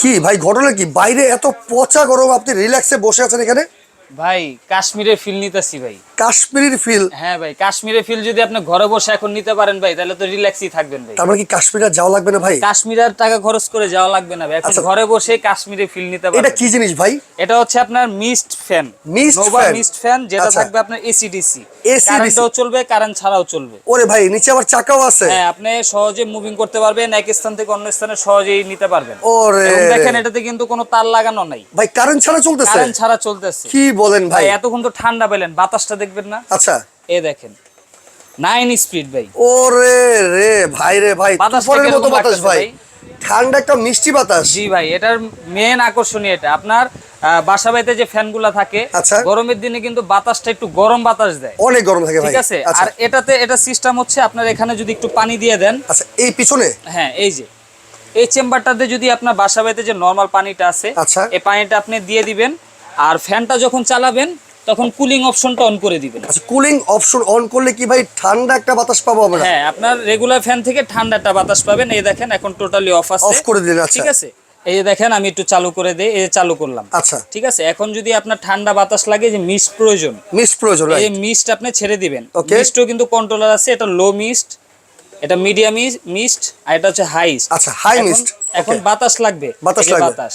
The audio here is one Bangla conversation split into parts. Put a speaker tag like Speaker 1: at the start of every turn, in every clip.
Speaker 1: কি? ভাই, ঘটনা কি? বাইরে এত পচা গরম, আপনি রিল্যাক্সে বসে আছেন এখানে?
Speaker 2: ভাই, কাশ্মীরে ফিল নিতেছি ভাই।
Speaker 1: কাশ্মীরের ফিল
Speaker 2: হ্যাঁ ভাই কাশ্মীরে ফিল যদি আপনি ঘরে বসে এখন নিতে পারেন ভাই তাহলে তো রিল্যাক্সই থাকবেন ভাই।
Speaker 1: তার মানে কি কাশ্মীর যাওয়া লাগবে না ভাই?
Speaker 2: কাশ্মীর আর টাকা খরচ করে যাওয়া লাগবে না ভাই এখন
Speaker 1: আচ্ছা।
Speaker 2: ঘরে বসে কাশ্মীরে ফিল নিতে পারবেন।
Speaker 1: এটা কি জিনিস ভাই?
Speaker 2: এটা হচ্ছে আপনার mist fan
Speaker 1: Mist
Speaker 2: Nova mist fan যেটা
Speaker 1: আচ্ছা।
Speaker 2: থাকবে আপনার এসিডিসি
Speaker 1: AC/DC
Speaker 2: কারেন্টও চলবে কারেন্ট ছাড়াও চলবে।
Speaker 1: ওরে ভাই নিচে আবার চাকাও আছে।
Speaker 2: হ্যাঁ আপনি সহজে মুভিং করতে পারবেন এক স্থান থেকে অন্য স্থানে সহজেই নিতে পারবেন।
Speaker 1: ওরে।
Speaker 2: দেখেন এটাতে কিন্তু কোনো তার লাগানো নাই।
Speaker 1: ভাই কারেন্ট ছাড়া চলতেছে?
Speaker 2: কারেন্ট ছাড়া চলতেছে।
Speaker 1: কি বলেন ভাই?
Speaker 2: ভাই এতক্ষণ তো ঠান্ডা পেলেন বাতাসটা দেখবেন না।
Speaker 1: আচ্ছা।
Speaker 2: এ দেখেন। নাইন স্পিড ভাই।
Speaker 1: ওরে রে ভাই রে ভাই তুফানের মতো বাতাস ভাই? ঠান্ডা একটা মিষ্টি বাতাস।
Speaker 2: জি ভাই এটার মেন আকর্ষণীয় এটা। আপনার বাসা বাড়িতে যে ফ্যানগুলা থাকে
Speaker 1: আচ্ছা।
Speaker 2: গরমের দিনে কিন্তু বাতাসটা একটু গরম বাতাস দেয়।
Speaker 1: অনেক গরম থাকে
Speaker 2: ঠিক আছে?
Speaker 1: আচ্ছা।
Speaker 2: আর এটাতে এটা সিস্টেম হচ্ছে আপনার এখানে যদি একটু পানি দিয়ে দেন।
Speaker 1: আচ্ছা এই পিছনে?
Speaker 2: হ্যাঁ এই যে। এই চেম্বারটাতে যদি আপনার বাসা বাড়িতে যে নর্মাল পানিটা আছে
Speaker 1: আচ্ছা।
Speaker 2: এই পানিটা আপনি দিয়ে দিবেন। আর ফ্যানটা যখন চালাবেন তখন কুলিং অপশনটা অন করে দিবেন।
Speaker 1: আচ্ছা কুলিং অপশন অন করলে কি ভাই ঠান্ডা একটা বাতাস পাবো আমরা?
Speaker 2: হ্যাঁ আপনার রেগুলার ফ্যান থেকে ঠান্ডাটা বাতাস পাবেন। এই দেখেন এখন টোটালি অফ আছে।
Speaker 1: অফ করে দিলেন আচ্ছা।
Speaker 2: ঠিক আছে? এই যে দেখেন আমি একটু চালু করে দেই এই চালু করলাম।
Speaker 1: আচ্ছা।
Speaker 2: ঠিক আছে? এখন যদি আপনার ঠান্ডা বাতাস লাগে যে মিস্ট প্রয়োজন।
Speaker 1: মিস প্রয়োজন
Speaker 2: এই মিস্ট আপনি ছেড়ে দিবেন. মিস্টও কিন্তু কন্ট্রোলার আছে এটা লো মিস্ট এটা মিডিয়াম মিস্ট আর এটা হচ্ছে হাইস্ট
Speaker 1: আচ্ছা হাই মিস্ট
Speaker 2: এখন বাতাস লাগবে।
Speaker 1: বাতাস লাগবে।
Speaker 2: বাতাস।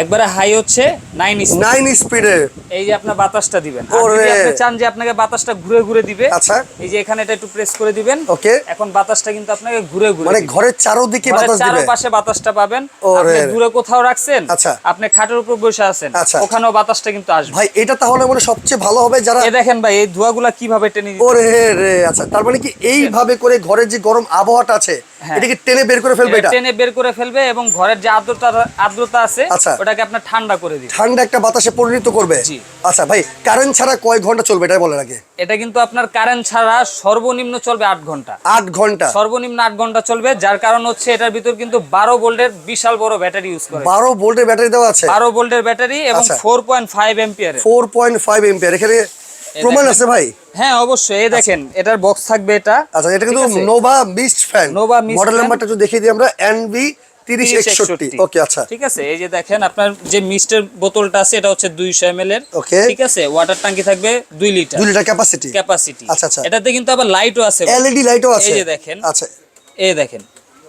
Speaker 2: একবারে হাই হচ্ছে নাইন
Speaker 1: নাইন স্পিডে
Speaker 2: এই যে আপনার বাতাসটা দিবেন। আর যদি আপনি চান যে আপনাকে বাতাসটা ঘুরে ঘুরে দিবে
Speaker 1: আচ্ছা।
Speaker 2: এই যে এখানে এটা একটু প্রেস করে দিবেন।
Speaker 1: ওকে।
Speaker 2: এখন বাতাসটা কিন্তু আপনাকে ঘুরে ঘুরে
Speaker 1: মানে ঘরের চারোদিকে বাতাস দিবে।
Speaker 2: চারপাশে বাতাসটা পাবেন। আপনি দূরে কোথাও রাখছেন
Speaker 1: আচ্ছা।
Speaker 2: আপনি খাটের উপর বসে আছেন
Speaker 1: আচ্ছা।
Speaker 2: ওখানেও বাতাসটা কিন্তু আসবে।
Speaker 1: ভাই এটা তাহলে মানে সবচেয়ে ভালো হবে যারা
Speaker 2: এ দেখেন ভাই এই ধোঁয়াগুলা কীভাবে টেনে দিচ্ছে।
Speaker 1: ওরে রে আচ্ছা। তার মানে কি এইভাবে করে ঘরের যে গরম আবহাওয়াটা আছে। এটাকে টেনে বের করে ফেলবে এটা?
Speaker 2: টেনে বের করে ফেলবে এবং ঘরের যে আর্দ্রতা আর্দ্রতা আছে
Speaker 1: আচ্ছা।
Speaker 2: ওটাকে আপনার ঠান্ডা করে দিবে।
Speaker 1: ঠান্ডা একটা বাতাসে পরিণত করবে? আচ্ছা ভাই কারেন্ট ছাড়া কয় ঘণ্টা চলবে এটাই বলেন আগে।
Speaker 2: এটা কিন্তু আপনার কারেন্ট ছাড়া সর্বনিম্ন চলবে আট ঘণ্টা।
Speaker 1: আট ঘণ্টা?
Speaker 2: সর্বনিম্ন আট ঘণ্টা চলবে যার কারণ হচ্ছে এটার ভিতর কিন্তু বারো ভোল্টের বিশাল বড় ব্যাটারি ইউজ করে
Speaker 1: বারো ভোল্টের ব্যাটারি দেওয়া আছে?
Speaker 2: বারো ভোল্টের ব্যাটারি এবং
Speaker 1: আচ্ছা।
Speaker 2: ফোর পয়েন্ট ফাইভ এম্পিয়ারের
Speaker 1: ফোর পয়েন্ট ফাইভ এম্পিয়ার এখানে প্রমাণ আছে ভাই?
Speaker 2: হ্যাঁ অবশ্যই। এই দেখেন এটার বক্স থাকবে এটা।
Speaker 1: আচ্ছা এটা কিন্তু Nova mist fan
Speaker 2: Mist
Speaker 1: model নাম্বারটা একটু দেখিয়ে দিই আমরা এনভি ওকে আচ্ছা।
Speaker 2: ঠিক আছে এই যে দেখেন আপনার যে মিস্টের বোতলটা আছে এটা হচ্ছে দুইশো এম এর. ঠিক আছে ওয়াটার ট্যাঙ্কি থাকবে দুই লিটার
Speaker 1: দুই লিটার ক্যাপাসিটি
Speaker 2: ক্যাপাসিটি
Speaker 1: আচ্ছা, আচ্ছা।
Speaker 2: এটাতে কিন্তু আবার লাইটও আছে।
Speaker 1: এলইডি লাইটও আছে
Speaker 2: এই যে দেখেন।
Speaker 1: আচ্ছা।
Speaker 2: এই দেখেন।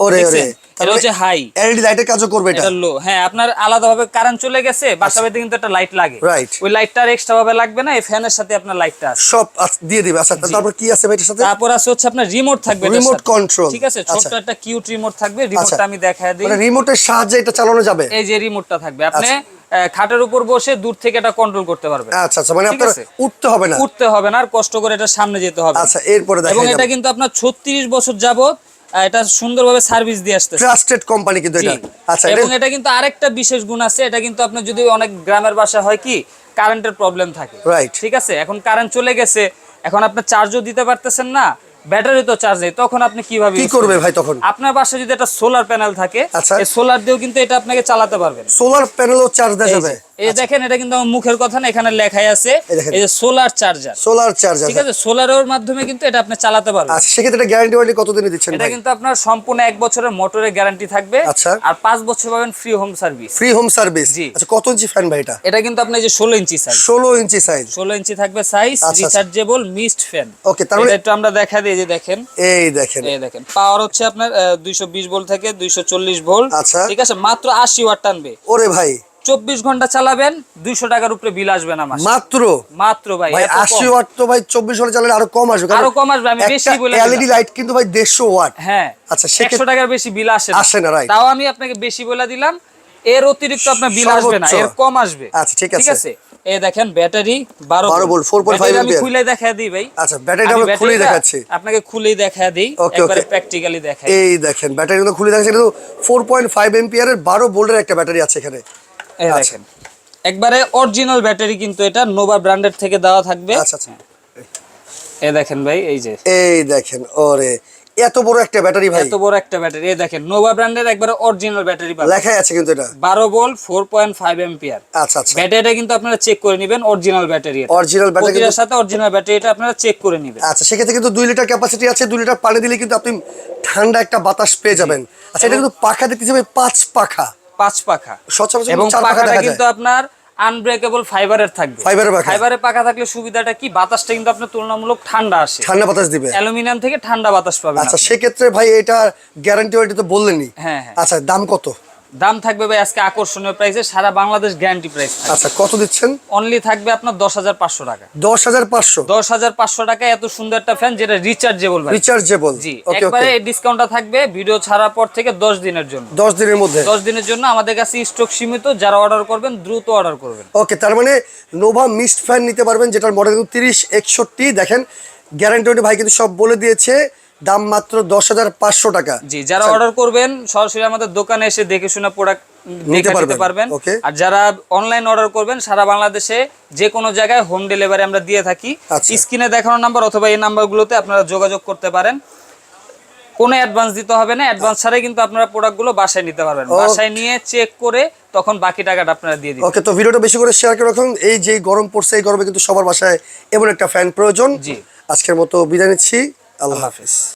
Speaker 1: ওরে ওরে।
Speaker 2: এটা হচ্ছে হাই
Speaker 1: এলইডি লাইটের কাজও করবে এটা।
Speaker 2: এটা লো হ্যাঁ আপনার আলাদাভাবে কারেন্ট চলে গেছে বাসা বাড়িতে কিন্তু একটা লাইট লাগে।
Speaker 1: Right.
Speaker 2: ওই লাইটটা এক্সট্রা ভাবে লাগবে না এই ফ্যানের সাথে আপনার লাইটটা আছে।
Speaker 1: সব দিয়ে দিবে। আচ্ছা তারপর কি আছে এটার সাথে?
Speaker 2: তারপর আছে হচ্ছে আপনার রিমোট থাকবে ঠিক আছে?
Speaker 1: আচ্ছা।
Speaker 2: একটা কিউট রিমোট থাকবে রিমোটটা আমি দেখায় দিই।
Speaker 1: মানে রিমোটের সাহায্যে এটা চালানো যাবে?
Speaker 2: এই যে রিমোটটা থাকবে। আপনি
Speaker 1: আচ্ছা।
Speaker 2: খাটের উপর বসে দূর থেকে এটা কন্ট্রোল করতে
Speaker 1: আচ্ছা আচ্ছা। মানে আপনার উঠতে হবে না?
Speaker 2: উঠতে হবে না আর কষ্ট করে এটা সামনে যেতে হবে।
Speaker 1: আচ্ছা এরপরে
Speaker 2: এবং এটা কিন্তু আপনার ছত্রিশ বছর যাবত এটা সুন্দরভাবে সার্ভিস দিয়ে আসতেছে।
Speaker 1: ট্রাস্টেড কোম্পানি কিন্তু এটা। আচ্ছা
Speaker 2: এবং
Speaker 1: এটা
Speaker 2: কিন্তু আরেকটা বিশেষ গুণ আছে এটা কিন্তু আপনার যদি অনেক গ্রামের বাসা হয় কি কারেন্টের প্রবলেম থাকে।
Speaker 1: Right.
Speaker 2: ঠিক আছে? এখন কারেন্ট চলে গেছে এখন আপনি চার্জও দিতে পারতেছেন না ব্যাটারি তো চার্জ নেই তখন আপনি কীভাবে
Speaker 1: কি করবে? ভাই তখন?
Speaker 2: আপনার বাসায় যদি একটা সোলার প্যানেল থাকে
Speaker 1: আচ্ছা।
Speaker 2: সোলার দিয়েও কিন্তু এটা আপনাকে চালাতে পারবেন।
Speaker 1: সোলার প্যানেলও চার্জ দেওয়া যাবে।
Speaker 2: এই দেখেন এটা কিন্তু আমার মুখের কথা না এখানে লেখাই আছে।
Speaker 1: এই
Speaker 2: যে সোলার চার্জার
Speaker 1: সোলার চার্জার
Speaker 2: ঠিক আছে? সোলারের মাধ্যমে কিন্তু এটা আপনি চালাতে পারবেন।
Speaker 1: আচ্ছা সেক্ষেত্রে গ্যারান্টি ওয়ারেন্টি কতদিনে দিচ্ছেন
Speaker 2: এটা কিন্তু আপনার সম্পূর্ণ এক বছরের মোটরের গ্যারান্টি থাকবে।
Speaker 1: আচ্ছা।
Speaker 2: আর পাঁচ বছর পাবেন free home service
Speaker 1: free home service
Speaker 2: জি।
Speaker 1: আচ্ছা কত ইঞ্চি ফ্যান ভাই এটা?
Speaker 2: এটা কিন্তু আপনার যে ষোলো ইঞ্চি সাইজ
Speaker 1: ষোলো ইঞ্চি সাইজ
Speaker 2: ষোলো ইঞ্চি থাকবে সাইজ
Speaker 1: আচ্ছা।
Speaker 2: রিচার্জেবল মিস্ট ফ্যান
Speaker 1: তার মানে-
Speaker 2: এটা আমরা দেখা দিই যে দেখেন।
Speaker 1: এই দেখেন।
Speaker 2: এই দেখেন পাওয়ার হচ্ছে আপনার দুইশো বিশ ভোল্ট থেকে দুইশো চল্লিশ ভোল্ট
Speaker 1: আচ্ছা।
Speaker 2: ঠিক আছে? মাত্র আশি ওয়াট টানবে।
Speaker 1: ওরে ভাই।
Speaker 2: চব্বিশ ঘণ্টা চালাবেন দুইশো টাকার উপরে বিল আসবে না
Speaker 1: মাত্র?
Speaker 2: মাত্র ভাই
Speaker 1: আশি ওয়াট তো ভাই চব্বিশ ঘণ্টা চালালে আরও কম আসবে।
Speaker 2: আরও কম আসবে, আমি বেশি বলে
Speaker 1: এলইডি লাইট কিন্তু ভাই দেড়শো ওয়াট।
Speaker 2: হ্যাঁ
Speaker 1: আচ্ছা,
Speaker 2: একশো টাকার বেশি বিল আসে
Speaker 1: আসে না.
Speaker 2: তাও আমি আপনাকে বেশি বলে দিলাম এর অতিরিক্ত আপনার বিল আসবে না এর কম আসবে।
Speaker 1: আচ্ছা, ঠিক আছে।
Speaker 2: দেখেন ব্যাটারি বারো
Speaker 1: 12 ভোল্ট, 4.5
Speaker 2: ব্যাটারি আমি খুলে দেখা দিই ভাই।
Speaker 1: আচ্ছা, ব্যাটারিটা
Speaker 2: আমি ব্যাটারিটা
Speaker 1: দেখাচ্ছি।
Speaker 2: আপনাকে খুলেই দেখা দিই একবারে প্র্যাকটিক্যালি দেখাই
Speaker 1: এই দেখেন ব্যাটারি কিন্তু খুলে দেখাচ্ছে কিন্তু ফোর পয়েন্ট ফাইভ এমপিয়ারের বারো ভোল্টের একটা ব্যাটারি আছে এখানে।
Speaker 2: এই
Speaker 1: আচ্ছা।
Speaker 2: দেখেন। একবারে অরিজিনাল ব্যাটারি কিন্তু এটা নোভা ব্র্যান্ডের থেকে দেওয়া থাকবে।
Speaker 1: আচ্ছা আচ্ছা।
Speaker 2: এই দেখেন ভাই এই যে।
Speaker 1: এই দেখেন ওরে এত বড় একটা ব্যাটারি ভাই।
Speaker 2: এত বড় একটা ব্যাটারি এই দেখেন নোভা ব্র্যান্ডের একবারে অরিজিনাল ব্যাটারি পাবেন।
Speaker 1: লেখাই আছে কিন্তু এটা।
Speaker 2: বারো volt four point five ampere
Speaker 1: আচ্ছা আচ্ছা।
Speaker 2: ব্যাটারিটা কিন্তু আপনারা চেক করে নেবেন অরিজিনাল ব্যাটারি
Speaker 1: অরিজিনাল ব্যাটারি
Speaker 2: প্রতিটার সাথে অরিজিনাল ব্যাটারিটা আপনারা চেক করে নেবেন।
Speaker 1: আচ্ছা সেক্ষেত্রে কিন্তু দুই লিটার ক্যাপাসিটি আছে দুই লিটার পানি দিলে কিন্তু আপনি ঠান্ডা একটা বাতাস পেয়ে যাবেন। আচ্ছা এটা কিন্তু পাখা দেখতেছি ভাই পাঁচ পাখা।
Speaker 2: পাঁচ পাখা।
Speaker 1: সচরাচর
Speaker 2: এবং পাখাটা কিন্তু আপনার আনব্রেকেবল ফাইবারের থাকবে।
Speaker 1: ফাইবারের পাখা।
Speaker 2: ফাইবারের পাখা থাকলে সুবিধাটা কি? বাতাসটা কিন্তু আপনার তুলনামূলক ঠান্ডা আসে।
Speaker 1: ঠান্ডা বাতাস দিবে।
Speaker 2: অ্যালুমিনিয়াম থেকে ঠান্ডা বাতাস পাবে
Speaker 1: আচ্ছা। সেক্ষেত্রে ভাই এটা গ্যারান্টি ওয়ারেন্টি তো বললেনই।
Speaker 2: হ্যাঁ হ্যাঁ।
Speaker 1: আচ্ছা দাম কত?
Speaker 2: দাম থাকবে ভাই আজকে আকর্ষণীয় প্রাইসে সারা বাংলাদেশ গ্যারান্টি প্রাইস
Speaker 1: আচ্ছা কত দিচ্ছেন?
Speaker 2: অনলি থাকবে আপনার দশ হাজার পাঁচশো টাকা।
Speaker 1: দশ হাজার পাঁচশো?
Speaker 2: দশ হাজার পাঁচশো টাকা এত সুন্দর একটা ফ্যান যেটা রিচার্জেবল ভাই।
Speaker 1: রিচার্জেবল
Speaker 2: জি
Speaker 1: ওকে
Speaker 2: একবারে এই ডিসকাউন্টটা থাকবে ভিডিও ছাড়ার পর থেকে দশ দিনের জন্য।
Speaker 1: দশ দিনের মধ্যে?
Speaker 2: দশ দিনের জন্য আমাদের কাছে স্টক সীমিত যারা অর্ডার করবেন দ্রুত অর্ডার করবেন।
Speaker 1: ওকে তার মানে নোভা মিস্ট ফ্যান নিতে পারবেন যেটার মডেল তিরিশ একষট্টি। দেখেন গ্যারান্টি ভাই কিন্তু সব বলে দিয়েছে। দাম মাত্র দশ হাজার পাঁচশো টাকা।
Speaker 2: জি যারা
Speaker 1: আচ্ছা।
Speaker 2: অর্ডার করবেন সরাসরি আমাদের দোকানে এসে দেখে শুনে প্রোডাক্ট
Speaker 1: নিতে পারবেন,
Speaker 2: আর যারা অনলাইন অর্ডার করবেন সারা বাংলাদেশে যে কোনো জায়গায় হোম ডেলিভারি আমরা দিয়ে থাকি।
Speaker 1: আচ্ছা।
Speaker 2: স্ক্রিনে দেখানো নাম্বার অথবা এই নাম্বারগুলোতে আপনারা যোগাযোগ করতে পারেন। কোনো অ্যাডভান্স দিতে হবে না অ্যাডভান্স ছাড়াই কিন্তু আপনারা প্রোডাক্টগুলো বাসায় নিতে পারবেন। বাসায় নিয়ে চেক করে তখন বাকি টাকাটা আপনারা দিয়ে দিবেন।
Speaker 1: ওকে তো ভিডিওটা বেশি করে শেয়ার করে রাখুন। এই যে গরম পড়ছে এই গরমে কিন্তু সবার বাসায় এমন একটা ফ্যান প্রয়োজন।
Speaker 2: জি।
Speaker 1: আজকের মতো বিদায় নিচ্ছি। আল্লাহ হাফিজ।